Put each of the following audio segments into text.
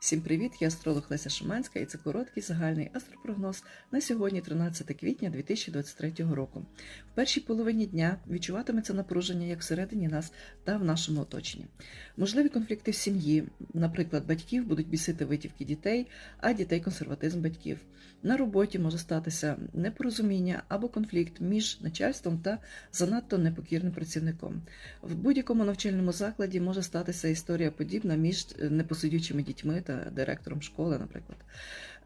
Всім привіт! Я астролог Леся Шуманська і це короткий загальний астропрогноз на сьогодні, 13 квітня 2023 року. В першій половині дня відчуватиметься напруження як всередині нас та в нашому оточенні. Можливі конфлікти в сім'ї, наприклад, батьків будуть бісити витівки дітей, а дітей консерватизм батьків. На роботі може статися непорозуміння або конфлікт між начальством та занадто непокірним працівником. В будь-якому навчальному закладі може статися історія подібна між непосидючими дітьми та директором школи, наприклад.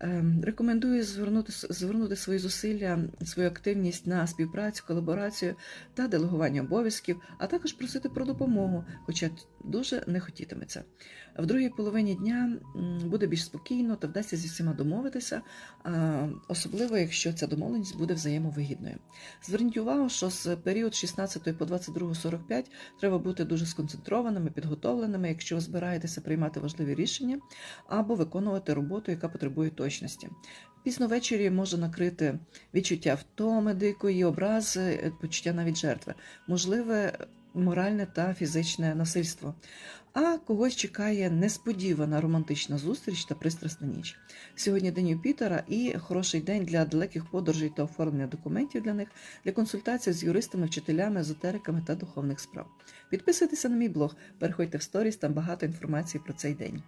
Ем, Рекомендую звернути, звернути свої зусилля, свою активність на співпрацю, колаборацію та делегування обов'язків, а також просити про допомогу, хоча дуже не хотітиметься. В другій половині дня буде більш спокійно та вдасться зі всіма домовитися, особливо якщо ця домовленість буде взаємовигідною. Зверніть увагу, що з період з 16 по 22.45 треба бути дуже сконцентрованими, підготовленими, якщо ви збираєтеся приймати важливі рішення або виконувати роботу, яка потребує точності. Пізно ввечері може накрити відчуття втоми, дикої, образи, почуття навіть жертви, можливе моральне та фізичне насильство. А когось чекає несподівана романтична зустріч та пристрасна ніч. Сьогодні день Юпітера і хороший день для далеких подорожей та оформлення документів для них, для консультацій з юристами, вчителями, езотериками та духовних справ. Підписуйтеся на мій блог, переходьте в сторіс, там багато інформації про цей день.